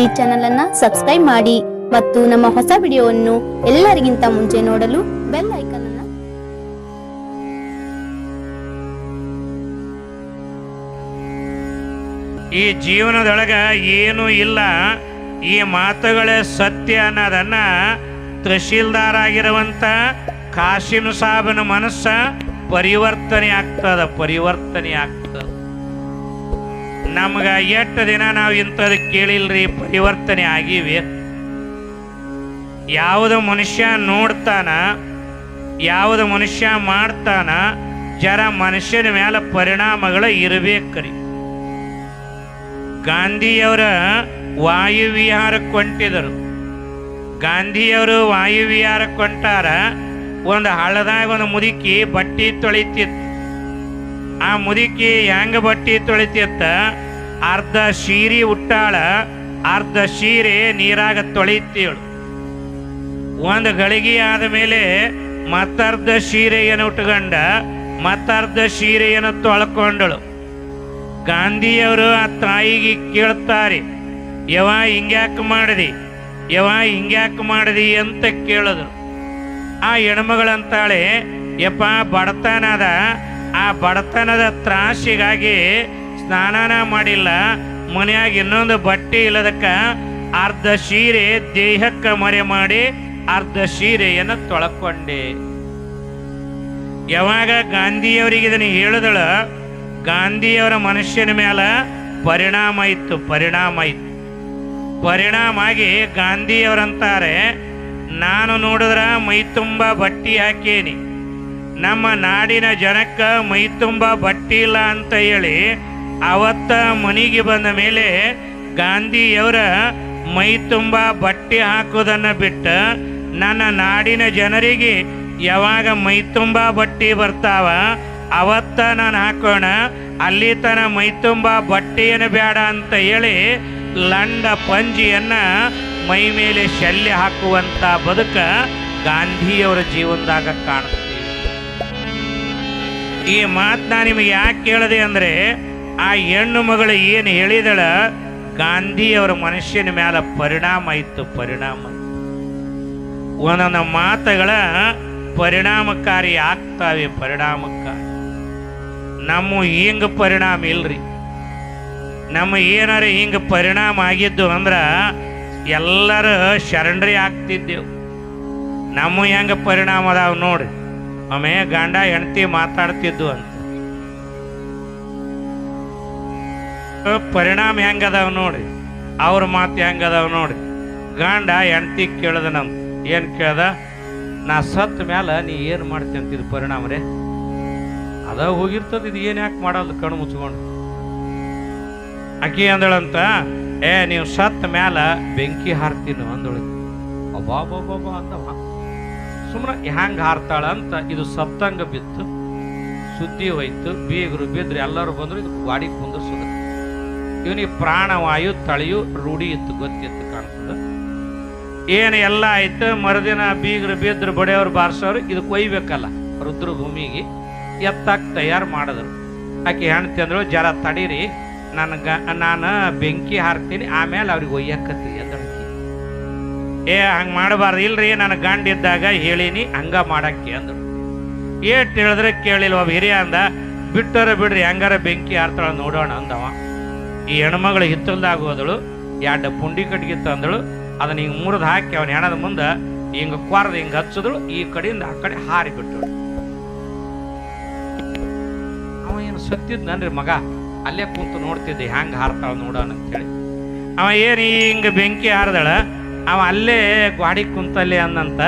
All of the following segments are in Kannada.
ಈ ಚಾನೆಲ್ ಅನ್ನ ಸಬ್ಸ್ಕ್ರೈಬ್ ಮಾಡಿ ಮತ್ತು ನಮ್ಮ ಹೊಸ ವಿಡಿಯೋವನ್ನು ಎಲ್ಲರಿಗಿಂತ ಮುಂಚೆ ನೋಡಲು ಬೆಲ್ ಐಕನ್ ಅನ್ನ ಈ ಜೀವನದೊಳಗ ಏನು ಇಲ್ಲ. ಈ ಮಾತುಗಳೇ ಸತ್ಯ ಅನ್ನೋದನ್ನ ತಹಶೀಲ್ದಾರ್ ಆಗಿರುವಂತ ಕಾಶಿಮ್ ಸಾಬನ ಮನಸ್ಸ ಪರಿವರ್ತನೆ ಆಗ್ತದ ಪರಿವರ್ತನೆ ಆಗ್ತದ. ನಮ್ಗ ಎಷ್ಟು ದಿನ ನಾವು ಇಂಥದ್ದು ಕೇಳಿಲ್ರಿ, ಪರಿವರ್ತನೆ ಆಗಿವೆ. ಯಾವುದು ಮನುಷ್ಯ ನೋಡ್ತಾನ, ಯಾವುದು ಮನುಷ್ಯ ಮಾಡ್ತಾನ, ಜರ ಮನುಷ್ಯನ ಮೇಲೆ ಪರಿಣಾಮಗಳು ಇರಬೇಕ್ರಿ. ಗಾಂಧಿಯವರ ವಾಯುವಿಹಾರಕ್ಕೆ ಕೊಂಟಿದರು. ಗಾಂಧಿಯವರು ವಾಯುವಿಹಾರಕ್ಕೆ ಕೊಂಟಾರ, ಒಂದು ಹಳ್ಳದಾಗ ಒಂದು ಮುದುಕಿ ಬಟ್ಟಿ ತೊಳಿತಿತ್ತು. ಆ ಮುದುಕಿ ಹೆಂಗ ಬಟ್ಟಿ ತೊಳಿತಿತ್ತ ಅರ್ಧ ಶೀರಿ ಉಟ್ಟಾಳ, ಅರ್ಧ ಸೀರೆ ನೀರಾಗ ತೊಳಿತೀಳು ಒಂದು ಗಳಿಗೆ ಆದ ಮೇಲೆ ಮತ್ತರ್ಧ ಶೀರೆಯನ್ನು ಉಟ್ಕೊಂಡ, ಮತ್ತರ್ಧ ಶೀರೆಯನ್ನು ತೊಳ್ಕೊಂಡಳು. ಗಾಂಧಿಯವರು ಆ ತಾಯಿಗೆ ಕೇಳ್ತಾರೆ ಯವ ಹಿಂಗ್ಯಾಕೆ ಮಾಡಿದಿ? ಯವ ಹಿಂಗ್ಯಾಕೆ ಮಾಡಿದಿ? ಅಂತ ಕೇಳಿದ್ರು. ಆ ಹೆಣ್ಮಗಳಂತಾಳೆ, ಯಪ್ಪ, ಬಡತನದ ಆ ಬಡತನದ ತ್ರಾಸಿಗಾಗಿ ಸ್ನಾನನ ಮಾಡಿಲ್ಲ. ಮನೆಯಾಗ ಇನ್ನೊಂದು ಬಟ್ಟೆ ಇಲ್ಲದಕ್ಕ ಅರ್ಧ ಸೀರೆ ದೇಹಕ್ಕೆ ಮರೆ ಮಾಡಿ ಅರ್ಧ ಸೀರೆಯನ್ನು ತೊಳಕೊಂಡೆ. ಯಾವಾಗ ಗಾಂಧಿಯವರಿಗೆ ಇದನ್ನು ಹೇಳಿದಳ, ಗಾಂಧಿಯವರ ಮನುಷ್ಯನ ಮೇಲೆ ಪರಿಣಾಮ ಇತ್ತು ಪರಿಣಾಮ ಇತ್ತು. ಪರಿಣಾಮ ಆಗಿ ಗಾಂಧಿಯವರಂತಾರೆ ನಾನು ನೋಡಿದ್ರ ಮೈ ತುಂಬ ಬಟ್ಟಿ ಹಾಕೇನಿ. ನಮ್ಮ ನಾಡಿನ ಜನಕ್ಕ ಮೈ ತುಂಬ ಬಟ್ಟಿ ಇಲ್ಲ ಅಂತ ಹೇಳಿ ಅವತ್ತ ಮನೆಗೆ ಬಂದ ಮೇಲೆ ಗಾಂಧಿಯವರ ಮೈ ತುಂಬ ಬಟ್ಟೆ ಹಾಕೋದನ್ನು ಬಿಟ್ಟು ನನ್ನ ನಾಡಿನ ಜನರಿಗೆ ಯಾವಾಗ ಮೈ ತುಂಬ ಬಟ್ಟೆ ಬರ್ತಾವ ಅವತ್ತ ನಾನು ಹಾಕೋಣ, ಅಲ್ಲಿ ತನ ಮೈ ತುಂಬ ಬಟ್ಟೆಯನ್ನು ಬೇಡ ಅಂತ ಹೇಳಿ ಲಂಡ ಪಂಜಿಯನ್ನ ಮೈ ಮೇಲೆ ಶಲ್ಯ ಹಾಕುವಂತ ಬದುಕ ಗಾಂಧಿಯವರ ಜೀವನದಾಗ ಕಾಣಿಸ್ತೀವಿ ಈ ಮಾತು ನಾನು ನಿಮಗೆ ಯಾಕೆ ಕೇಳಿದೆ ಅಂದ್ರೆ, ಆ ಹೆಣ್ಣು ಮಗಳು ಏನು ಹೇಳಿದಳ, ಗಾಂಧಿಯವರ ಮನುಷ್ಯನ ಮೇಲೆ ಪರಿಣಾಮ ಇತ್ತು, ಪರಿಣಾಮ. ಒಂದೊಂದು ಮಾತುಗಳ ಪರಿಣಾಮಕಾರಿ ಆಗ್ತಾವೆ, ಪರಿಣಾಮಕಾರಿ. ನಮ್ಮ ಹಿಂಗ ಪರಿಣಾಮ ಇಲ್ರಿ. ನಮ್ಮ ಏನಾರ ಹಿಂಗ ಪರಿಣಾಮ ಆಗಿದ್ದು ಅಂದ್ರೆ, ಎಲ್ಲರೂ ಶರಣರಿ ಆಗ್ತಿದ್ದೆವು. ನಮ್ಮ ಹೆಂಗ ಪರಿಣಾಮ ಅದಾವ ನೋಡಿ ಒಮ್ಮೆ ಗಂಡ ಹೆಂಡತಿ ಮಾತಾಡ್ತಿದ್ದು ಅಂತ. ಪರಿಣಾಮ ಹೆಂಗದಾವ ನೋಡಿ. ಅವ್ರ ಮಾತು ಹೆಂಗದಾವ ನೋಡಿ. ಗಂಡ ಹೆಂಡತಿ ಕೇಳ್ದ ನಮ್, ಏನ್ ಕೇಳ್ದ? ನಾ ಸತ್ ಮ್ಯಾಲ ನೀ ಏನ್ ಮಾಡ್ತಿ ಅಂತಿದ್ ಪರಿಣಾಮ ರೇ? ಅದ ಹೋಗಿರ್ತದ, ಇದು ಏನ್ ಯಾಕೆ ಮಾಡಲ್ಲ ಕಣ್ಣು ಮುಚ್ಕೊಂಡು? ಆಕಿ ಅಂದಳಂತ, ಏ, ನೀವು ಸತ್ ಮ್ಯಾಲ ಬೆಂಕಿ ಹಾರ್ತೀನಿ ಅಂದಳು. ಅಬ್ಬಾಬಾಬಾಬ ಅಂದವ. ಸುಮ್ಮನೆ ಹ್ಯಾಂಗ ಹಾರ್ತಾಳ ಅಂತ ಇದು ಸಪ್ತಂಗ ಬಿತ್ತು, ಸುದ್ದಿ ಹೋಯ್ತು, ಬೀಗರು ಬಿದ್ರು ಎಲ್ಲರೂ ಬಂದ್ರು, ಇದು ಗಾಡಿ ಕುಂದರ್ಸೋದು ಇವನಿಗೆ ಪ್ರಾಣವಾಯು ತಳಿಯು ರೂಢಿ ಇತ್ತು, ಗೊತ್ತಿತ್ತು ಕಾಣ್ತದ. ಏನು ಎಲ್ಲ ಆಯ್ತು, ಮರುದಿನ ಬೀಗರು ಬಿದ್ರು ಬಡಿಯವ್ರು ಬಾರಿಸೋರು, ಇದು ಕೊಯ್ಬೇಕಲ್ಲ ರುದ್ರ ಭೂಮಿಗೆ ಎತ್ತಾಕ ತಯಾರು ಮಾಡಿದ್ರು. ಆಕೆ ಹೆಣ್ತಿ ಅಂದ್ರು, ಜರ ತಡೀರಿ, ನನಗೆ, ನಾನು ಬೆಂಕಿ ಹಾರ್ತೀನಿ, ಆಮೇಲೆ ಅವ್ರಿಗೆ ಒಯ್ಯಕತ್ತಿ ಅಂದಳು ಆಕಿ. ಏ, ಹಂಗೆ ಮಾಡಬಾರ್ದು. ಇಲ್ರಿ, ನನ್ನ ಗಂಡ ಇದ್ದಾಗ ಹೇಳೀನಿ, ಹಂಗ ಮಾಡಕ್ಕೆ ಅಂದ್ರು. ಏಟ್ ಹೇಳಿದ್ರೆ ಕೇಳಿಲ್ಲ ಒಬ್ಬ ಹಿರಿಯ ಅಂದ, ಬಿಟ್ಟರ ಬಿಡ್ರಿ, ಹೆಂಗಾರ ಬೆಂಕಿ ಹಾರ್ತಾಳ ನೋಡೋಣ ಅಂದವ. ಈ ಹೆಣ್ಮಗಳು ಹಿತ್ತಲ್ದಾಗ ಹೋದಳು, ಎರಡು ಪುಂಡಿ ಕಟ್ಗಿತ್ತು ತಂದಳು ಅದನ್ನ ಹಿಂಗೆ ಮುರಿದು ಹಾಕಿ ಅವನ ಹೆಣದ ಮುಂದೆ ಹಿಂಗೆ ಕೊರದು ಹಿಂಗೆ ಹಚ್ಚಿದಳು, ಈ ಕಡೆಯಿಂದ ಆ ಕಡೆ ಹಾರಿ ಬಿಟ್ಟಳು ಅವ ಏನು ಸತ್ತಿದ್ನನ್ರಿ ಮಗ? ಅಲ್ಲೇ ಕೂತು ನೋಡ್ತಿದ್ದೆ, ಹ್ಯಾಂಗ ಹಾರ್ತಾಳ ನೋಡೋಣ ಅಂತೇಳಿ ಅವ ಏನು ಹಿಂಗೆ ಬೆಂಕಿ ಹಾರದಳ? ಅವ ಅಲ್ಲೇ ಗ್ವಾಡಿ ಕುಂತಲ್ಲಿ ಅಂದಂತ,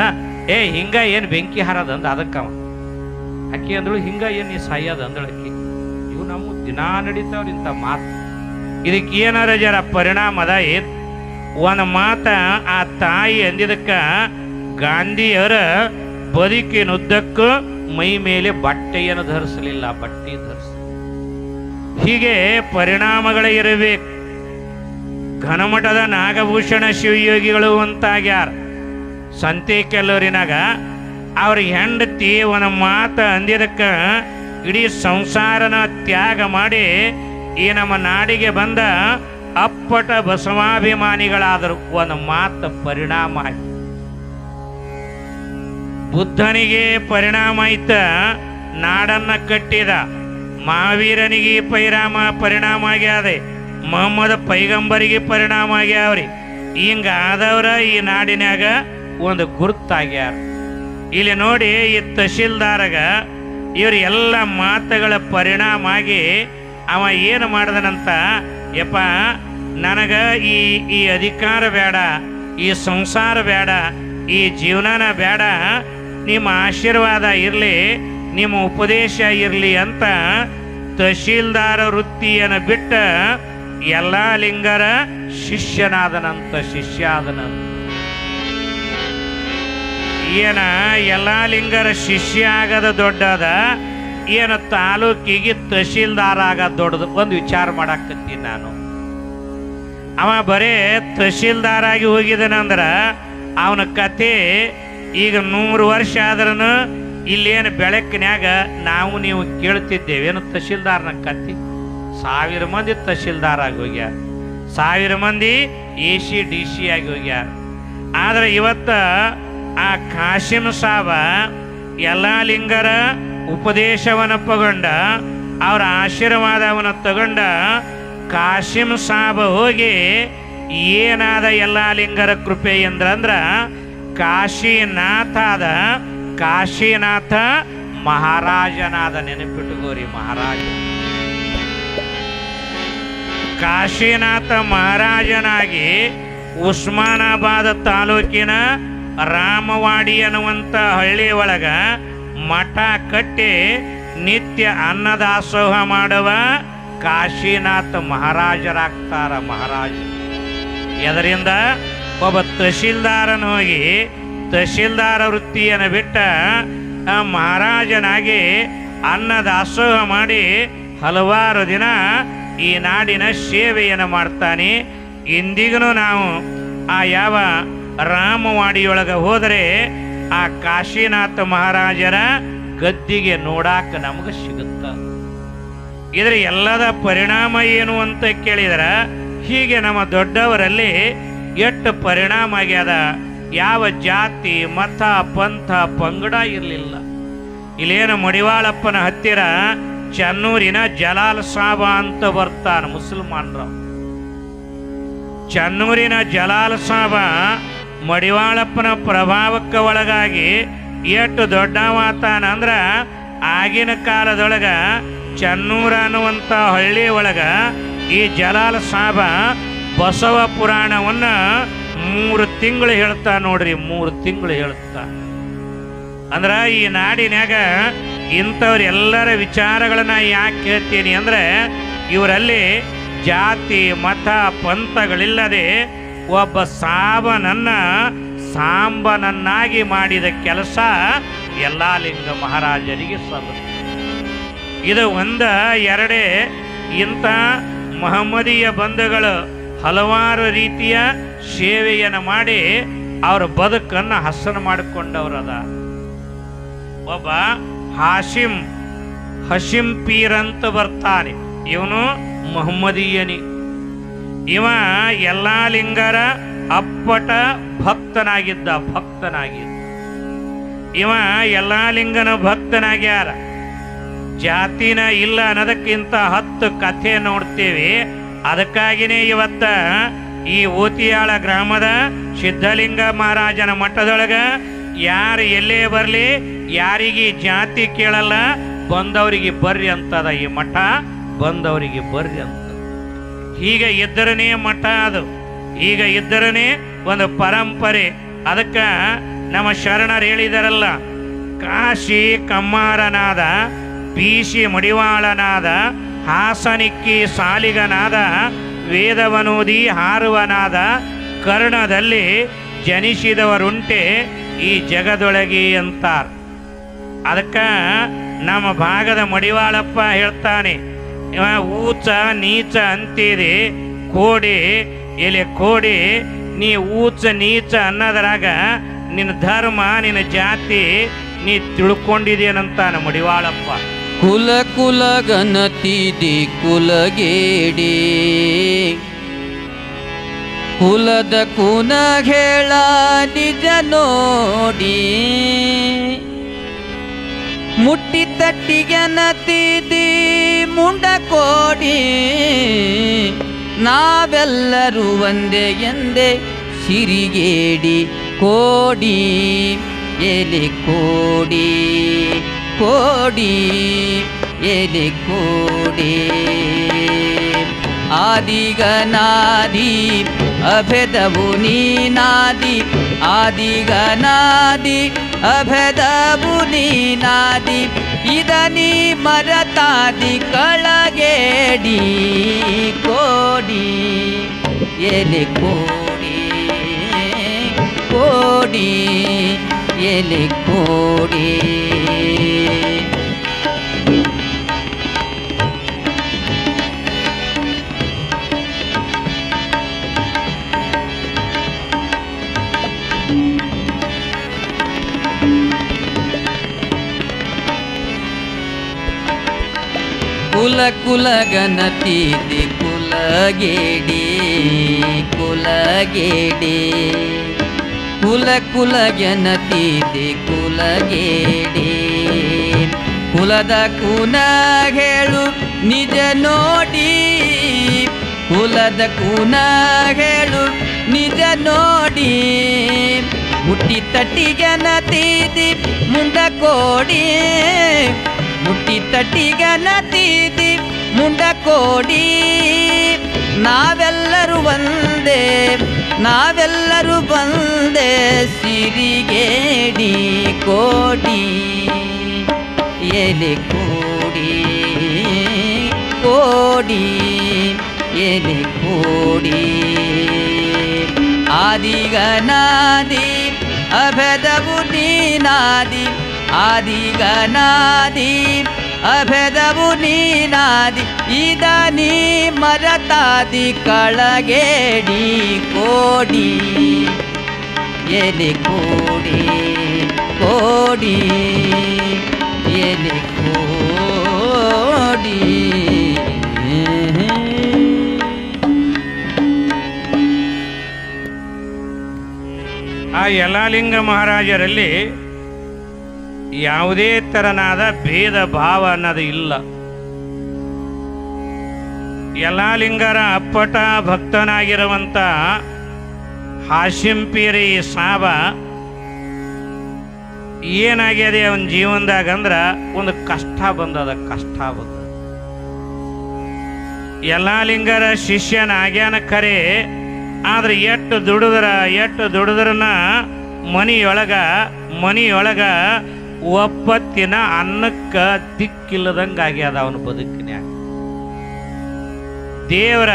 ಏ, ಹಿಂಗ ಏನು ಬೆಂಕಿ ಹಾರದಂದ ಅಂದ ಅವ. ಅಕ್ಕಿ ಅಂದಳು, ಹಿಂಗ ಏನು ಸಾಯೋದು ಅಂದಳು ಅಕ್ಕಿ. ಇವು ನಮ್ಮ ದಿನಾ ನಡೀತಾವ್ರಿ ಇಂಥ ಮಾತು. ಇದಕ್ಕೆ ಏನಾರ ಜರ ಪರಿಣಾಮ ಅದ ಏತ್ ಒಂದು ಮಾತ ಆ ತಾಯಿ ಅಂದಿದ್ದಕ್ಕೆ ಗಾಂಧಿಯವರ ಬದುಕಿನುದ್ದಕ್ಕೂ ಮೈ ಮೇಲೆ ಬಟ್ಟೆಯನ್ನು ಧರಿಸಲಿಲ್ಲ, ಬಟ್ಟೆ ಧರಿಸ ಹೀಗೆ ಪರಿಣಾಮಗಳೇ ಇರಬೇಕು. ಘನಮಠದ ನಾಗಭೂಷಣ ಶಿವಯೋಗಿಗಳು ಅಂತಾಗ್ಯಾರ ಸಂತೆ ಕೆಲವರಿನಾಗ ಅವ್ರ ಹೆಂಡತಿ ಒಂದು ಮಾತು ಅಂದಿದ್ದಕ್ಕೆ ಇಡೀ ಸಂಸಾರನ ತ್ಯಾಗ ಮಾಡಿ ಈ ನಮ್ಮ ನಾಡಿಗೆ ಬಂದ ಅಪ್ಪಟ ಬಸವಾಭಿಮಾನಿಗಳಾದರು. ಒಂದು ಮಾತು ಪರಿಣಾಮ ಆಯ್ತು. ಬುದ್ಧನಿಗೆ ಪರಿಣಾಮ ಆಯ್ತ, ನಾಡನ್ನ ಕಟ್ಟಿದ. ಮಹಾವೀರನಿಗೆ ಪರಿಣಾಮ ಪರಿಣಾಮ ಆಗ್ಯಾದೆ. ಮೊಹಮ್ಮದ್ ಪೈಗಂಬರಿಗೆ ಪರಿಣಾಮ ಆಗ್ಯಾವ್ರಿ. ಹಿಂಗ ಆದವ್ರ ಈ ನಾಡಿನಾಗ ಒಂದು ಗುರುತಾಗ್ಯಾರ. ಇಲ್ಲಿ ನೋಡಿ ಈ ತಹಶೀಲ್ದಾರಗ ಇವ್ರ ಎಲ್ಲ ಮಾತುಗಳ ಪರಿಣಾಮ ಆಗಿ ಅವ ಏನು ಮಾಡ್ದನಂತ, ಯಪ್ಪ, ನನಗ ಈ ಈ ಅಧಿಕಾರ ಬೇಡ ಈ ಸಂಸಾರ ಬೇಡ ಈ ಜೀವನನ ಬೇಡ ನಿಮ್ಮ ಆಶೀರ್ವಾದ ಇರಲಿ, ನಿಮ್ಮ ಉಪದೇಶ ಇರಲಿ ಅಂತ ತಹಶೀಲ್ದಾರ ವೃತ್ತಿಯನ್ನು ಬಿಟ್ಟ ಎಲ್ಲ ಲಿಂಗರ ಶಿಷ್ಯನಾದನಂತ ಶಿಷ್ಯ ಆದನಂತ ಏನ ಎಲ್ಲ ಲಿಂಗರ ಶಿಷ್ಯ ಆಗದ ದೊಡ್ಡದ ಏನ ತಾಲೂಕಿಗೆ ತಹಶೀಲ್ದಾರ ಆಗದ ದೊಡ್ಡದು. ಒಂದು ವಿಚಾರ ಮಾಡಾಕತ್ತೀನಿ ನಾನು. ಅವ ಬರೇ ತಹಶೀಲ್ದಾರ್ ಆಗಿ ಹೋಗಿದನಂದ್ರ ಅವನ ಕತೆ ಈಗ ನೂರು ವರ್ಷ ಆದ್ರೂ ಇಲ್ಲೇನು ಬೆಳಕಿನ್ಯಾಗ ನಾವು ನೀವು ಕೇಳ್ತಿದ್ದೇವೆ ಏನು ತಹಶೀಲ್ದಾರ್ನ ಕತೆ? ಸಾವಿರ ಮಂದಿ ತಹಶೀಲ್ದಾರ್ ಆಗಿ ಹೋಗ್ಯಾರ. ಸಾವಿರ ಮಂದಿ ಎ ಸಿ, ಡಿ ಸಿ ಆಗಿ ಹೋಗ್ಯಾರ. ಆದ್ರೆ ಇವತ್ತ ಆ ಕಾಶಿಂ ಸಾಬ ಎಲ್ಲ ಲಿಂಗರ ಉಪದೇಶವನ್ನ ತಗೊಂಡ ಅವರ ಆಶೀರ್ವಾದವನ್ನು ತಗೊಂಡ ಕಾಶಿಂ ಸಾಬ ಹೋಗಿ ಏನಾದ ಎಲ್ಲ ಲಿಂಗರ ಕೃಪೆ ಎಂದ್ರಂದ್ರ ಕಾಶಿನಾಥಾದ ಕಾಶಿನಾಥ ಮಹಾರಾಜನಾದ ನೆನಪಿಟ್ಟುಕೋರಿ ಮಹಾರಾಜ. ಕಾಶಿನಾಥ ಮಹಾರಾಜನಾಗಿ ಉಸ್ಮಾನಾಬಾದ ತಾಲೂಕಿನ ರಾಮವಾಡಿ ಅನ್ನುವಂಥ ಹಳ್ಳಿ ಒಳಗ ಮಠ ಕಟ್ಟಿ ನಿತ್ಯ ಅನ್ನದಾಸೋಹ ಮಾಡುವ ಕಾಶಿನಾಥ ಮಹಾರಾಜರಾಗ್ತಾರ ಮಹಾರಾಜ ಇದರಿಂದ ಒಬ್ಬ ತಹಶೀಲ್ದಾರನ ಹೋಗಿ ತಹಶೀಲ್ದಾರ ವೃತ್ತಿಯನ್ನು ಬಿಟ್ಟ ಮಹಾರಾಜನಾಗಿ ಅನ್ನದಾಸೋಹ ಮಾಡಿ ಹಲವಾರು ದಿನ ಈ ನಾಡಿನ ಸೇವೆಯನ್ನು ಮಾಡ್ತಾನೆ. ಇಂದಿಗೂ ನಾವು ಆ ಯಾವ ರಾಮವಾಡಿಯೊಳಗೆ ಹೋದರೆ ಆ ಕಾಶಿನಾಥ ಮಹಾರಾಜರ ಗದ್ದಿಗೆ ನೋಡಾಕ ನಮಗೆ ಸಿಗುತ್ತ. ಇದರ ಎಲ್ಲದ ಪರಿಣಾಮ ಏನು ಅಂತ ಕೇಳಿದ್ರ ಹೀಗೆ ನಮ್ಮ ದೊಡ್ಡವರಲ್ಲಿ ಎಷ್ಟು ಪರಿಣಾಮ ಆಗ್ಯದ. ಯಾವ ಜಾತಿ, ಮತ, ಪಂಥ, ಪಂಗಡ ಇರಲಿಲ್ಲ. ಇಲ್ಲೇನು ಮಡಿವಾಳಪ್ಪನ ಹತ್ತಿರ ಚನ್ನೂರಿನ ಜಲಾಲ್ ಸಾಬ ಅಂತ ಬರ್ತಾನೆ ಮುಸಲ್ಮಾನರು. ಚನ್ನೂರಿನ ಜಲಾಲ್ ಸಾಬ ಮಡಿವಾಳಪ್ಪನ ಪ್ರಭಾವಕ್ಕೆ ಒಳಗಾಗಿ ಎಷ್ಟು ದೊಡ್ಡ ಅಂದ್ರೆ ಆಗಿನ ಕಾಲದೊಳಗ ಚನ್ನೂರ ಅನ್ನುವಂಥ ಹಳ್ಳಿ ಒಳಗ ಈ ಜಲಾಲ್ ಸಾಬ ಬಸವ ಪುರಾಣವನ್ನು ಮೂರು ತಿಂಗಳು ಹೇಳ್ತಾ ನೋಡ್ರಿ, ಮೂರು ತಿಂಗಳು ಹೇಳ್ತಾ. ಅಂದ್ರೆ ಈ ನಾಡಿನ್ಯಾಗ ಇಂಥವ್ರ ಎಲ್ಲರ ವಿಚಾರಗಳನ್ನ ಯಾಕೆ ಹೇಳ್ತೀನಿ ಅಂದ್ರೆ ಇವರಲ್ಲಿ ಜಾತಿ, ಮತ, ಪಂಥಗಳಿಲ್ಲದೆ ಒಬ್ಬ ಸಾಬನನ್ನ ಸಾಂಬನನ್ನಾಗಿ ಮಾಡಿದ ಕೆಲಸ ಎಲ್ಲ ಲಿಂಗ ಮಹಾರಾಜರಿಗೆ ಸಲ್ಲುತ್ತೆ ಇದು ಒಂದ. ಎರಡೇ, ಇಂಥ ಮಹಮ್ಮದಿಯ ಬಂಧುಗಳು ಹಲವಾರು ರೀತಿಯ ಸೇವೆಯನ್ನು ಮಾಡಿ ಅವರ ಬದುಕನ್ನು ಹಸನು ಮಾಡಿಕೊಂಡವರದ ಒಬ್ಬ ಹಾಶಿಂ ಹಶಿಂ ಪೀರ್ ಅಂತ ಬರ್ತಾನೆ. ಇವನು ಮೊಹಮ್ಮದೀಯನಿ. ಇವ ಎಲ್ಲಾ ಲಿಂಗರ ಅಪ್ಪಟ ಭಕ್ತನಾಗಿದ್ದ ಭಕ್ತನಾಗಿದ್ದ ಇವ ಎಲ್ಲಾ ಲಿಂಗನ ಭಕ್ತನಾಗ್ಯಾರ ಜಾತಿನ ಇಲ್ಲ ಅನ್ನೋದಕ್ಕಿಂತ ಹತ್ತು ಕಥೆ ನೋಡ್ತೀವಿ. ಅದಕ್ಕಾಗಿನೇ ಇವತ್ತ ಈ ಓತಿಯಾಳ ಗ್ರಾಮದ ಸಿದ್ಧಲಿಂಗ ಮಹಾರಾಜನ ಮಠದೊಳಗ ಯಾರು ಎಲ್ಲೇ ಬರಲಿ ಯಾರಿಗೆ ಜಾತಿ ಕೇಳಲ್ಲ, ಬಂದವರಿಗೆ ಬರ್ರಿ ಅಂತದ ಈ ಮಠ, ಬಂದವರಿಗೆ ಬರ್ರಿ ಅಂತ. ಹೀಗೆ ಇದ್ದರನೇ ಮಠ ಅದು. ಈಗ ಇದ್ದರನೇ ಒಂದು ಪರಂಪರೆ. ಅದಕ್ಕ ನಮ್ಮ ಶರಣರು ಹೇಳಿದಾರಲ್ಲ, ಕಾಶಿ ಕಮ್ಮಾರನಾದ ಬೀಸಿ ಮಡಿವಾಳನಾದ, ಹಾಸನಿಕ್ಕಿ ಸಾಲಿಗನಾದ, ವೇದವನೋದಿ ಹಾರುವನಾದ, ಕರ್ಣದಲ್ಲಿ ಜನಿಸಿದವರುಂಟೆ ಈ ಜಗದೊಳಗೆ ಅಂತಾರ. ಅದಕ್ಕ ನಮ್ಮ ಭಾಗದ ಮಡಿವಾಳಪ್ಪ ಹೇಳ್ತಾನೆ ಊಚ ನೀಚ ಅಂತೀರಿ, ಕೋಡಿ, ಎಲೆ ಕೋಡಿ, ನೀ ಊಚ ನೀಚ ಅನ್ನೋದ್ರಾಗ ನಿನ್ನ ಧರ್ಮ, ನಿನ್ನ ಜಾತಿ ನೀ ತಿಳ್ಕೊಂಡಿದೇನಂತಾನೆ ಮಡಿವಾಳಪ್ಪ. ಕುಲ ಕುಲ ಗಣತಿದಿ ಕುಲಗೇಡಿ, ಕುಲದ ಕುನ ಹೇಳ ನಿಜ ನೋಡಿ. ಮುಟ್ಟಿ ತಟ್ಟಿಗೆ ನತಿದಿ ಮುಂಡ ಕೋಡಿ ನಾವೆಲ್ಲರೂ ಒಂದೇ ಎಂದೇ ಸಿರಿಗೇಡಿ ಕೋಡಿ ಎಲೆ ಕೋಡಿ ಕೋಡಿ ಎಲೆ ಕೋಡಿ ಆದಿಗನಾದಿ ಅಭೆದವು ನೀನಾದಿ ಆದಿಗನಾದಿ ಅಭೆದವು ನೀನಾದಿ ಇದ ನೀ ಮರತಾದಿ ಕಳಗೇಡಿ ಕೋಡಿ ಎಲೆ ಕೋಡಿ ಕೋಡಿ ಎಲೆ ಕೋಡಿ. ಕುಲ ಕುಲ ಗಣತಿದೆ ಕುಲಗೇಡಿ ಕುಲಗೇಡಿ. ಕುಲ ಕುಲ ಗಣತೀತಿ ಕುಲಗೇಡಿ. ಕುಲದ ಕುನ ಹೇಳು ನಿಜ ನೋಡಿ. ಕುಲದ ಕುನ ಹೇಳು ನಿಜ ನೋಡಿ. ಹುಟ್ಟಿ ತಟ್ಟಿ ನತಿದಿ ಮುಂದ ಕೋಡಿ. ಮುಟ್ಟಿ ತಟ್ಟಿಗ ನತಿದಿ ಮುಂಡ ಕೋಡಿ ನಾವೆಲ್ಲರೂ ಒಂದೇ ನಾವೆಲ್ಲರೂ ಬಂದೆ ಸಿರಿಗೇಡಿ ಕೋಡಿ ಎಲೆ ಕೋಡಿ ಕೋಡಿ ಎಲೆ ಕೋಡಿ ಆದಿಗನಾದಿ ಅಭೆದವು ನೀನಾದಿ ಆದಿಗನಾದಿ ಅಭೆದವು ನೀನಾದಿ ಇದ ನೀ ಮರತಾದಿ ಕಳಗೇಡಿ ಕೋಡಿ. ಎಲೆ ಕೋಡಿ ಕೋಡಿ. ಎಲೆ ಕೋಡಿ. ಆ ಯಲಾಲಿಂಗ ಮಹಾರಾಜರಲ್ಲಿ ಯಾವುದೇ ತರನಾದ ಭೇದ ಭಾವ ಅನ್ನೋದು ಇಲ್ಲ. ಯಲಾಲಿಂಗರ ಅಪ್ಪಟ ಭಕ್ತನಾಗಿರುವಂತ ಹಾಶಿಂಪೀರಿ ಸಾಬ ಏನಾಗ್ಯದೆ ಅವನ ಜೀವನದಾಗ ಅಂದ್ರ ಒಂದು ಕಷ್ಟ ಬಂದದ, ಕಷ್ಟ ಬಂದ. ಶಿಷ್ಯನ ಆಗ್ಯಾನ ಖರೆ ಆದ್ರೆ ಎಷ್ಟು ದುಡಿದ್ರ, ಎಷ್ಟು ದುಡಿದ್ರನ ಮನಿಯೊಳಗ ಮನಿಯೊಳಗ ಒಪ್ಪತ್ತಿನ ಅನ್ನಕ್ಕ ದಿಕ್ಕಿಲ್ಲದಂಗ ಆಗ್ಯದ ಅವನ ಬದುಕಿನ್ಯಾಗ. ದೇವರ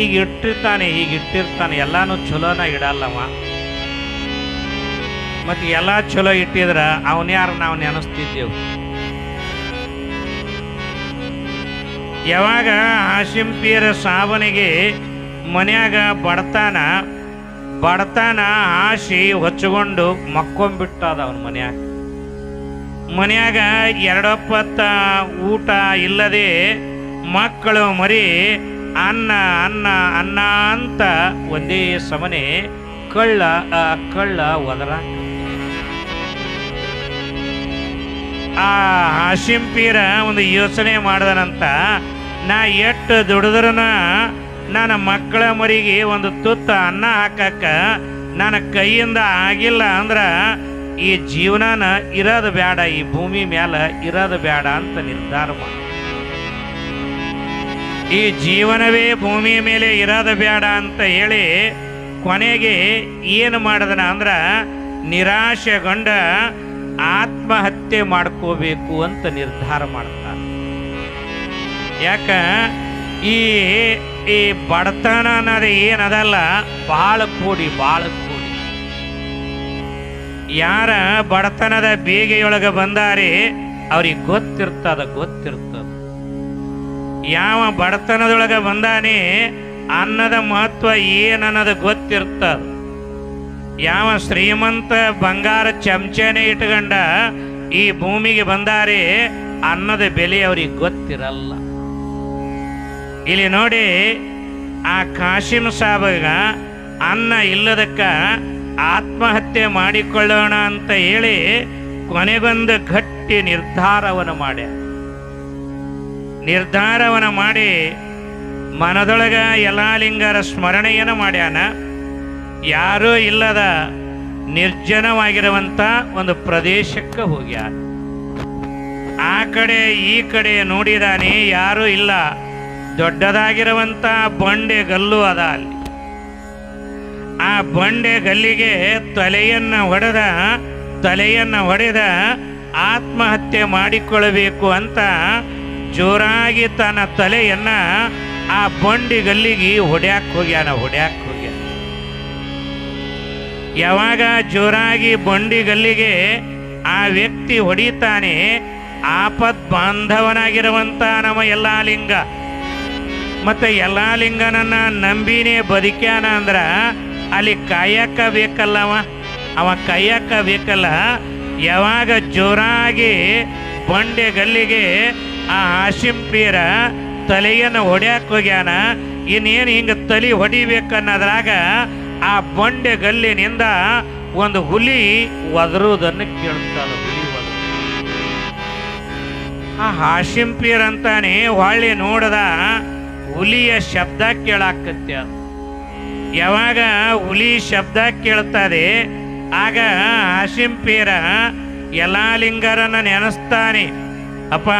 ಈಗ ಇಟ್ಟಿರ್ತಾನೆ ಈಗ ಇಟ್ಟಿರ್ತಾನೆ, ಎಲ್ಲಾನು ಚಲೋನ ಇಡಲ್ಲವ. ಮತ್ತೆ ಎಲ್ಲ ಚಲೋ ಇಟ್ಟಿದ್ರ ಅವನ್ಯಾರ ನಾವು ನೆನೆಸ್ತಿದ್ದೆವು ಯಾವಾಗ ಹಾಶಿಂಪಿಯರ ಸಾಬನಿಗೆ ಮನ್ಯಾಗ ಬಡತಾನ ಬಡತಾನ ಹಾಸಿ ಹೊಚ್ಚಿಕೊಂಡು ಮಕ್ಕೊಂಬಿಟ್ಟದ ಅವನ ಮನ್ಯಾಗ. ಮನ್ಯಾಗ ಎರಡೊಪ್ಪತ್ತ ಊಟ ಇಲ್ಲದೆ ಮಕ್ಕಳು ಮರಿ ಅನ್ನ ಅನ್ನ ಅನ್ನ ಅಂತ ಒಂದೇ ಸಮನೆ ಕಳ್ಳ ಆ ಕಳ್ಳ ಒದರ. ಆ ಹಾಶಿಂ ಒಂದು ಯೋಚನೆ ಮಾಡ್ದನಂತ ನಾ ಎಷ್ಟು ದುಡಿದ್ರನ ನನ್ನ ಮಕ್ಕಳ ಮರಿಗೆ ಒಂದು ತುತ್ತ ಅನ್ನ ಹಾಕಕ್ಕ ನನ್ನ ಕೈಯಿಂದ ಆಗಿಲ್ಲ ಅಂದ್ರ ಈ ಜೀವನನ ಇರೋದು ಬೇಡ ಈ ಭೂಮಿ ಮ್ಯಾಲ ಇರೋದು ಬೇಡ ಅಂತ ನಿರ್ಧಾರ ಮಾಡ. ಈ ಜೀವನವೇ ಭೂಮಿಯ ಮೇಲೆ ಇರೋದು ಬೇಡ ಅಂತ ಹೇಳಿ ಕೊನೆಗೆ ಏನು ಮಾಡಿದನ ಅಂದ್ರೆ ನಿರಾಶೆಗೊಂಡ ಆತ್ಮಹತ್ಯೆ ಮಾಡ್ಕೋಬೇಕು ಅಂತ ನಿರ್ಧಾರ ಮಾಡ್ತಾನೆ. ಯಾಕ? ಈ ಈ ಬಡತನ ಅನ್ನೋದು ಏನದಲ್ಲ, ಬಾಳ ಕೂಡಿ ಬಾಳ ಕೂಡಿ. ಯಾರ ಬಡತನದ ಬೇಗೆಯೊಳಗೆ ಬಂದಾರೆ, ಅವ್ರಿಗೆ ಗೊತ್ತಿರ್ತದ ಗೊತ್ತಿರ್ತದ. ಯಾವ ಬಡತನದೊಳಗೆ ಬಂದಾನೆ, ಅನ್ನದ ಮಹತ್ವ ಏನನ್ನೋದು ಗೊತ್ತಿರ್ತದ. ಯಾವ ಶ್ರೀಮಂತ ಬಂಗಾರ ಚಮಚನೆ ಇಟ್ಕೊಂಡ ಈ ಭೂಮಿಗೆ ಬಂದಾರೆ, ಅನ್ನದ ಬೆಲೆ ಅವ್ರಿಗೆ ಗೊತ್ತಿರಲ್ಲ. ಇಲ್ಲಿ ನೋಡಿ, ಆ ಕಾಶಿಂ ಸಾಬಗ ಅನ್ನ ಇಲ್ಲದಕ್ಕ ಆತ್ಮಹತ್ಯೆ ಮಾಡಿಕೊಳ್ಳೋಣ ಅಂತ ಹೇಳಿ ಕೊನೆಗೊಂದು ಗಟ್ಟಿ ನಿರ್ಧಾರವನ್ನು ಮಾಡಿ. ನಿರ್ಧಾರವನ್ನು ಮಾಡಿ ಮನದೊಳಗ ಯಲಾಲಿಂಗರ ಸ್ಮರಣೆಯನ್ನು ಮಾಡ್ಯಾನ. ಯಾರೂ ಇಲ್ಲದ ನಿರ್ಜನವಾಗಿರುವಂಥ ಒಂದು ಪ್ರದೇಶಕ್ಕೆ ಹೋಗ್ಯಾನ. ಆ ಕಡೆ ಈ ಕಡೆ ನೋಡಿದಾನೆ ಯಾರೂ ಇಲ್ಲ. ದೊಡ್ಡದಾಗಿರುವಂಥ ಬಂಡೆ ಗಲ್ಲು ಅದ ಆ ಬಂಡೆ ಗಲ್ಲಿಗೆ ತಲೆಯನ್ನ ಹೊಡೆದ ತಲೆಯನ್ನ ಹೊಡೆದ ಆತ್ಮಹತ್ಯೆ ಮಾಡಿಕೊಳ್ಳಬೇಕು ಅಂತ ಜೋರಾಗಿ ತನ್ನ ತಲೆಯನ್ನ ಆ ಬಂಡಿ ಗಲ್ಲಿಗೆ ಹೊಡ್ಯಾಕ್ ಹೋಗ್ಯಾನ ಹೊಡ್ಯಾಕ್ ಹೋಗ್ಯಾನ. ಯಾವಾಗ ಜೋರಾಗಿ ಬಂಡಿ ಗಲ್ಲಿಗೆ ಆ ವ್ಯಕ್ತಿ ಹೊಡಿತಾನೆ ಆಪತ್ ಬಾಂಧವನಾಗಿರುವಂತ ನಮ್ಮ ಎಲ್ಲಾ ಲಿಂಗ ಮತ್ತೆ ಎಲ್ಲಾ ಲಿಂಗನನ್ನ ನಂಬಿನೇ ಬದುಕ್ಯಾನ ಅಂದ್ರ ಅಲ್ಲಿ ಕಾಯಕ ಬೇಕಲ್ಲ ಅವ ಕಾಯಕ ಬೇಕಲ್ಲ ಯಾವಾಗ ಜೋರಾಗಿ ಬಂಡೆ ಗಲ್ಲಿಗೆ ಆ ಆಶಿಂಪೀರ ತಲೆಯನ್ನು ಹೊಡ್ಯಾಕ್ ಹೋಗ್ಯಾನ, ಇನ್ನೇನು ಹಿಂಗ ತಲೆ ಹೊಡಿಬೇಕನ್ನೋದ್ರಾಗ ಆ ಬಂಡೆ ಗಲ್ಲಿನಿಂದ ಒಂದು ಹುಲಿ ಒದರುವುದನ್ನು ಕೇಳ್ತದ ಹುಲಿ ಆ ಹಾಶಿಂಪೀರ್ ಅಂತಾನೆ ಹೊಳ್ಳಿ ನೋಡದ ಹುಲಿಯ ಶಬ್ದ ಕೇಳಾಕತ್ತೆ ಅದು ಯಾವಾಗ ಹುಲಿ ಶಬ್ದ ಕೇಳ್ತದೆ ಆಗ ಹಾಶಿಂಪೀರ ಯಲಾಲಿಂಗರನ್ನ ನೆನೆಸ್ತಾನೆ. ಅಪ್ಪ,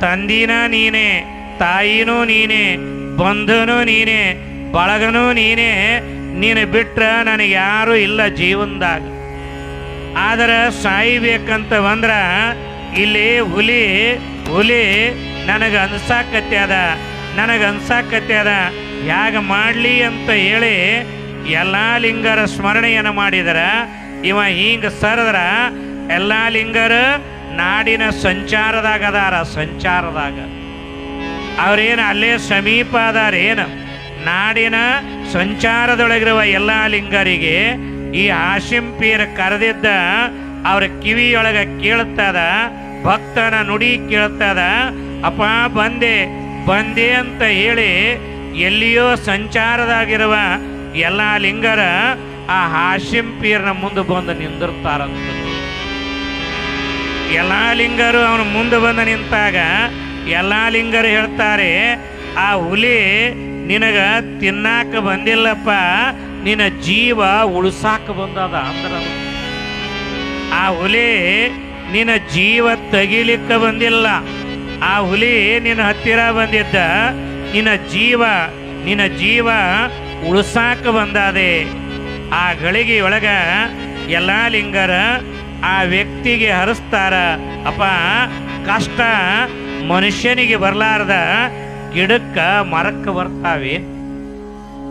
ತಂದಿನ ನೀನೇ, ತಾಯಿನೂ ನೀನೇ, ಬಂಧನೂ ನೀನೇ, ಬಳಗನೂ ನೀನೇ, ನೀನು ಬಿಟ್ರ ನನಗೆ ಯಾರೂ ಇಲ್ಲ ಜೀವನದಾಗ. ಆದ್ರೆ ಸಾಯ್ಬೇಕಂತ ಬಂದ್ರ, ಇಲ್ಲಿ ಹುಲಿ ಹುಲಿ ನನಗೆ ಅನ್ಸಾಕತ್ಯದ, ನನಗೆ ಅನ್ಸಾಕತ್ಯಾದ ಹೇಗೆ ಮಾಡಲಿ ಅಂತ ಹೇಳಿ ಎಲ್ಲ ಲಿಂಗರ ಸ್ಮರಣೆಯನ್ನು ಮಾಡಿದರ. ಇವ ಹಿಂಗೆ ಸರದ್ರ ಎಲ್ಲ ಲಿಂಗರ ನಾಡಿನ ಸಂಚಾರದಾಗ ಅದಾರ, ಸಂಚಾರದಾಗ. ಅವ್ರೇನು ಅಲ್ಲೇ ಸಮೀಪ ಅದಾರ ಏನು? ನಾಡಿನ ಸಂಚಾರದೊಳಗಿರುವ ಎಲ್ಲ ಲಿಂಗರಿಗೆ ಈ ಆಶಿಂಪೀರ ಕರೆದಿದ್ದ ಅವ್ರ ಕಿವಿಯೊಳಗ ಕೇಳ್ತದ ಭಕ್ತನ ನುಡಿ ಕೇಳ್ತದ ಅಪ್ಪ ಬಂದೆ ಬಂದೆ ಅಂತ ಹೇಳಿ ಎಲ್ಲಿಯೋ ಸಂಚಾರದಾಗಿರುವ ಎಲ್ಲ ಲಿಂಗರ ಆ ಹಾಶಿಂಪೀರ್ನ ಮುಂದೆ ಬಂದು ನಿಂದಿರ್ತಾರಂತ. ಎಲ್ಲ ಲಿಂಗರು ಅವನು ಮುಂದೆ ಬಂದು ನಿಂತಾಗ ಎಲ್ಲ ಲಿಂಗರು ಹೇಳ್ತಾರೆ, ಆ ಹುಲಿ ನಿನಗ ತಿನ್ನಾಕ ಬಂದಿಲ್ಲಪ್ಪ, ನಿನ್ನ ಜೀವ ಉಳಿಸಾಕ ಬಂದದ ಅಂದ್ರ. ಆ ಹುಲಿ ನಿನ್ನ ಜೀವ ತೆಗಿಲಿಕ್ಕ ಬಂದಿಲ್ಲ. ಆ ಹುಲಿ ನಿನ್ನ ಹತ್ತಿರ ಬಂದಿದ್ದ ನಿನ್ನ ಜೀವ ನಿನ್ನ ಜೀವ ಉಳಿಸಾಕ ಬಂದಾದೆ. ಆ ಗಳಿಗೆ ಒಳಗ ಎಲ್ಲ ಲಿಂಗರ ಆ ವ್ಯಕ್ತಿಗೆ ಹರಿಸ್ತಾರ. ಅಪ್ಪ, ಕಷ್ಟ ಮನುಷ್ಯನಿಗೆ ಬರಲಾರ್ದ ಗಿಡಕ್ಕ ಮರಕ್ಕೆ ಬರ್ತಾವೆ.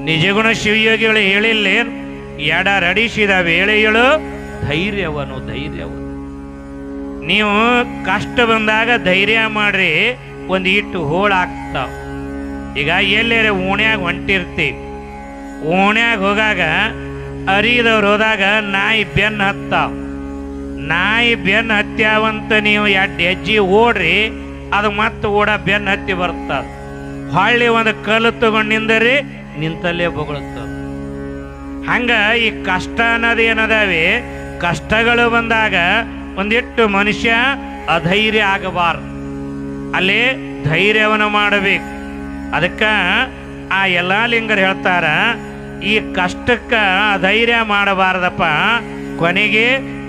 ನಿಜಗುಣ ಶಿವಯೋಗಿಗಳು ಹೇಳಿಲ್ಲೇನ್? ಎಡರಡಿಸಿದ ವೇಳೆಯಳು ಧೈರ್ಯವನು ಧೈರ್ಯವನು. ನೀವು ಕಷ್ಟ ಬಂದಾಗ ಧೈರ್ಯ ಮಾಡ್ರಿ, ಒಂದು ಇಟ್ಟು ಹೋಳಾಗ್ತಾವ ಈಗ ಎಲ್ಲೇರೆ ಓಣ್ಯಾಗ ಹೊಂಟಿರ್ತಿ. ಓಣ್ಯಾಗ ಹೋಗಾಗ ಅರಿದವ್ರು ಹೋದಾಗ ನಾಯಿ ಬೆನ್ನು ಹತ್ತಾವ. ನಾಯಿ ಬೆನ್ನು ಹತ್ಯಾವಂತ ನೀವು ಎರಡು ಹೆಜ್ಜಿ ಓಡ್ರಿ, ಅದು ಮತ್ತೆ ಓಡ ಬೆನ್ನು ಹತ್ತಿ ಬರ್ತದ. ಹೊಳ್ಳಿ ಒಂದು ಕಲ್ಲು ತಗೊಂಡು ನಿಂದರಿ, ನಿಂತಲ್ಲೇ ಬೊಗಳುತ್ತದ. ಹಂಗ ಈ ಕಷ್ಟ ಅನ್ನೋದು ಏನದಾವೆ? ಕಷ್ಟಗಳು ಬಂದಾಗ ಒಂದಿಟ್ಟು ಮನುಷ್ಯ ಅಧೈರ್ಯ ಆಗಬಾರ್ದು. ಅಲ್ಲಿ ಧೈರ್ಯವನ್ನು ಮಾಡಬೇಕು. ಅದಕ್ಕ ಆ ಎಲ್ಲ ಲಿಂಗರು ಹೇಳ್ತಾರ, ಈ ಕಷ್ಟಕ್ಕೆ ಧೈರ್ಯ ಮಾಡಬಾರದಪ್ಪ. ಕೊನೆಗೆ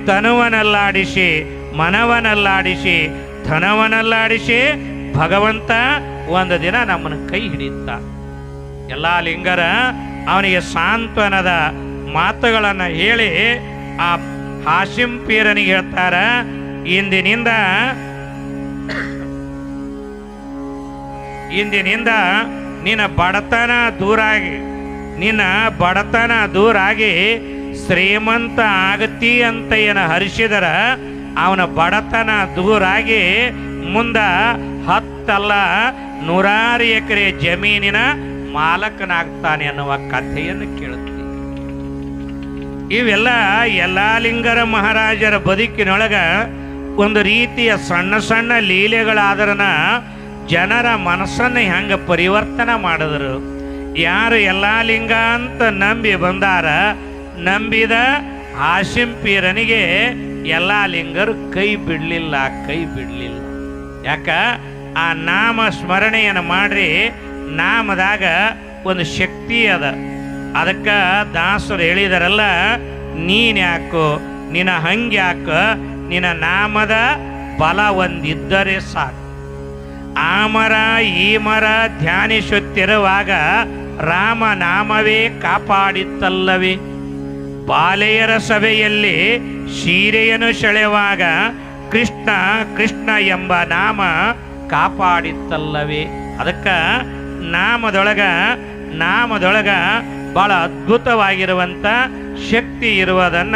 ತನುವನಲ್ಲಾಡಿಸಿ, ಮನವನಲ್ಲಾಡಿಸಿ, ಧನವನಲ್ಲಾಡಿಸಿ ಭಗವಂತ ಒಂದು ದಿನ ನಮ್ಮನ್ನು ಕೈ ಹಿಡಿಯುತ್ತ. ಎಲ್ಲ ಲಿಂಗರ ಅವನಿಗೆ ಸಾಂತ್ವನದ ಮಾತುಗಳನ್ನು ಹೇಳಿ ಆ ಹಾಶಿಂ ಪೀರನಿಗೆ ಹೇಳ್ತಾರ, ಇಂದಿನಿಂದ ಇಂದಿನಿಂದ ನಿನ್ನ ಬಡತನ ದೂರಾಗಿ, ನಿನ್ನ ಬಡತನ ದೂರಾಗಿ ಶ್ರೀಮಂತ ಆಗತಿ ಅಂತ ಏನು ಹರಿಸಿದರ, ಅವನ ಬಡತನ ದೂರಾಗಿ ಮುಂದ ಹತ್ತಲ್ಲ ನೂರಾರು ಎಕರೆ ಜಮೀನಿನ ಮಾಲಕನಾಗ್ತಾನೆ ಅನ್ನುವ ಕಥೆಯನ್ನು ಕೇಳುತ್ತೀವಿ ಇವೆಲ್ಲ ಎಲ್ಲಾ ಲಿಂಗರ ಮಹಾರಾಜರ ಬದುಕಿನೊಳಗ ಒಂದು ರೀತಿಯ ಸಣ್ಣ ಸಣ್ಣ ಲೀಲೆಗಳಾದರನ ಜನರ ಮನಸ್ಸನ್ನು ಹೆಂಗೆ ಪರಿವರ್ತನೆ ಮಾಡಿದ್ರು? ಯಾರು ಎಲ್ಲ ಲಿಂಗ ಅಂತ ನಂಬಿ ಬಂದಾರ, ನಂಬಿದ ಹಾಶಿಂಪೀರನಿಗೆ ಎಲ್ಲ ಲಿಂಗರು ಕೈ ಬಿಡಲಿಲ್ಲ ಕೈ ಬಿಡಲಿಲ್ಲ. ಯಾಕ? ಆ ನಾಮ ಸ್ಮರಣೆಯನ್ನು ಮಾಡ್ರಿ, ನಾಮದಾಗ ಒಂದು ಶಕ್ತಿ ಅದ. ಅದಕ್ಕೆ ದಾಸರು ಹೇಳಿದಾರಲ್ಲ, ನೀನ್ ಯಾಕೋ, ನಿನ್ನ ಹಂಗ್ಯಾಕ, ನಿನ್ನ ನಾಮದ ಬಲ ಒಂದಿದ್ದರೆ ಸಾಕು. ಆ ಮರ, ಈ ಮರ ಧ್ಯಾನಿಸುತ್ತಿರುವಾಗ ರಾಮ ನಾಮವೇ ಕಾಪಾಡಿತ್ತಲ್ಲವೇ? ಬಾಲೆಯರ ಸಭೆಯಲ್ಲಿ ಸೀರೆಯನ್ನು ಸೆಳೆವಾಗ ಕೃಷ್ಣ ಕೃಷ್ಣ ಎಂಬ ನಾಮ ಕಾಪಾಡಿತ್ತಲ್ಲವೇ? ಅದಕ್ಕ ನಾಮದೊಳಗ ನಾಮದೊಳಗ ಬಹಳ ಅದ್ಭುತವಾಗಿರುವಂತ ಶಕ್ತಿ ಇರುವುದನ್ನ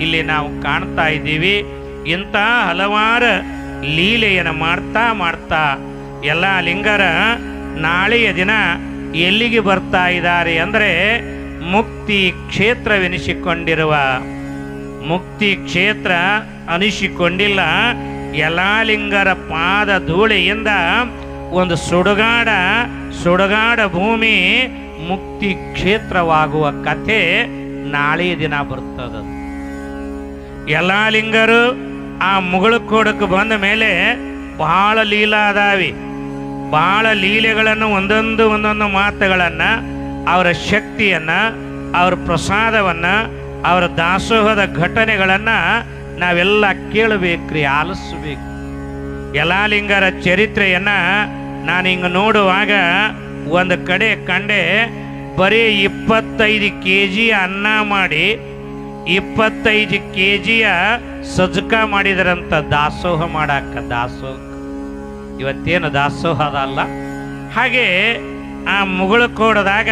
ಇಲ್ಲಿ ನಾವು ಕಾಣ್ತಾ ಇದ್ದೀವಿ. ಇಂಥ ಹಲವಾರು ಲೀಲೆಯನ್ನು ಮಾಡ್ತಾ ಮಾಡ್ತಾ ಎಲ್ಲ ಲಿಂಗರ ನಾಳೆಯ ದಿನ ಎಲ್ಲಿಗೆ ಬರ್ತಾ ಇದ್ದಾರೆ ಅಂದರೆ ಮುಕ್ತಿ ಕ್ಷೇತ್ರವೆನಿಸಿಕೊಂಡಿರುವ ಮುಕ್ತಿ ಕ್ಷೇತ್ರ ಅನಿಸಿಕೊಂಡಿಲ್ಲ. ಎಲ್ಲ ಲಿಂಗರ ಪಾದ ಧೂಳಿಯಿಂದ ಒಂದು ಸುಡುಗಾಡ ಸುಡುಗಾಡ ಭೂಮಿ ಮುಕ್ತಿ ಕ್ಷೇತ್ರವಾಗುವ ಕಥೆ ನಾಳೆಯ ದಿನ ಬರ್ತದ ಎಲ್ಲ ಲಿಂಗರು ಆ ಮುಗಳು ಕೋಡಕ್ಕೆ ಬಂದ ಮೇಲೆ ಬಹಳ ಲೀಲಾ ಅದಾವಿ. ಬಹಳ ಲೀಲೆಗಳನ್ನು ಒಂದೊಂದು ಒಂದೊಂದು ಮಾತುಗಳನ್ನು, ಅವರ ಶಕ್ತಿಯನ್ನು, ಅವರ ಪ್ರಸಾದವನ್ನು, ಅವರ ದಾಸೋಹದ ಘಟನೆಗಳನ್ನು ನಾವೆಲ್ಲ ಕೇಳಬೇಕ್ರಿ, ಆಲಿಸ್ಬೇಕು. ಯಲಾಲಿಂಗರ ಚರಿತ್ರೆಯನ್ನು ನಾನು ಹಿಂಗೆ ನೋಡುವಾಗ ಒಂದು ಕಡೆ ಕಂಡೆ ಬರೀ ಇಪ್ಪತ್ತೈದು ಕೆ ಜಿ ಅನ್ನ ಮಾಡಿ ಇಪ್ಪತ್ತೈದು ಕೆ ಜಿಯ ಸಜ್ಜಕ ಮಾಡಿದರಂತ ದಾಸೋಹ ಮಾಡಾಕ ದಾಸೋಹ. ಇವತ್ತೇನು ದಾಸೋಹ ಅದಲ್ಲ ಹಾಗೆ ಆ ಮುಗುಳು ಕೋಡದಾಗ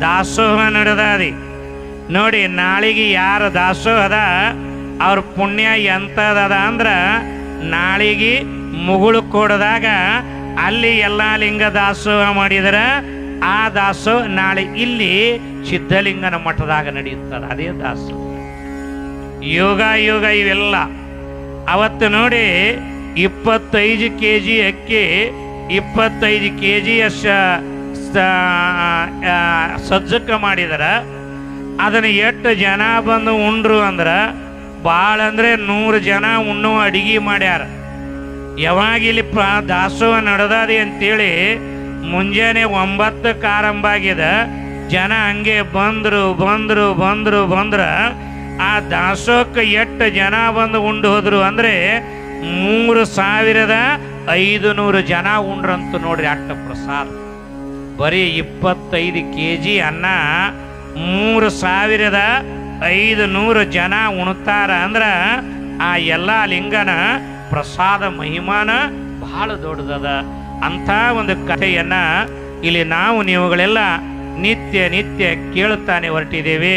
ದಾಸೋಹ ನಡೆದಾದಿ. ನೋಡಿ, ನಾಳಿಗೆ ಯಾರ ದಾಸೋಹದ ಅವ್ರ ಪುಣ್ಯ ಎಂಥದದ ಅಂದ್ರೆ, ನಾಳಿಗೆ ಮುಗುಳು ಕೋಡದಾಗ ಅಲ್ಲಿ ಎಲ್ಲ ಲಿಂಗ ದಾಸೋಹ ಮಾಡಿದ್ರ, ಆ ದಾಸೋಹ ನಾಳೆ ಇಲ್ಲಿ ಸಿದ್ಧಲಿಂಗನ ಮಠದಾಗ ನಡೆಯುತ್ತದೆ ಅದೇ ದಾಸ. ಯೋಗ ಯೋಗ ಇವೆಲ್ಲ. ಅವತ್ತು ನೋಡಿ ಇಪ್ಪತ್ತೈದು ಕೆ ಜಿ ಅಕ್ಕಿ, ಇಪ್ಪತ್ತೈದು ಕೆ ಜಿಯ ಸಜ್ಜಕ ಮಾಡಿದರೆ. ಅದನ್ನು ಎಷ್ಟು ಜನ ಬಂದು ಉಂಡ್ರು ಅಂದ್ರೆ ಭಾಳ ಅಂದರೆ ನೂರು ಜನ ಉಣ್ಣು ಅಡಿಗೆ ಮಾಡ್ಯಾರ. ಯಾವಾಗ ಇಲ್ಲಿ ಪ್ರ, ದಾಸೋಹ ನಡೆದಾರಿ ಅಂತೇಳಿ ಮುಂಜಾನೆ ಒಂಬತ್ತು ಆರಂಭ ಆಗಿದೆ ಜನ ಹಂಗೆ ಬಂದರು ಬಂದರು ಬಂದರು, ಬಂದ್ರ ಆ ದಾಸೋಹಕ್ಕೆ ಎಷ್ಟು ಜನ ಬಂದು ಉಂಡು ಹೋದ್ರು ಅಂದರೆ ಮೂರು ಸಾವಿರದ ಐದು ನೂರು ಜನ ಉಂಡ್ರಂತು ನೋಡ್ರಿ ಅಟ್ಟ ಪ್ರಸಾದ. ಬರೀ ಇಪ್ಪತ್ತೈದು ಕೆ ಜಿ ಅನ್ನ ಮೂರು ಸಾವಿರದ ಐದು ನೂರು ಜನ ಉಣ್ತಾರ ಅಂದ್ರೆ ಆ ಎಲ್ಲ ಲಿಂಗನ ಪ್ರಸಾದ ಮಹಿಮಾನ ಬಹಳ ದೊಡ್ಡದದ. ಅಂಥ ಒಂದು ಕಥೆಯನ್ನ ಇಲ್ಲಿ ನಾವು ನೀವುಗಳೆಲ್ಲ ನಿತ್ಯ ನಿತ್ಯ ಕೇಳುತ್ತಾನೆ ಹೊರಟಿದ್ದೇವೆ.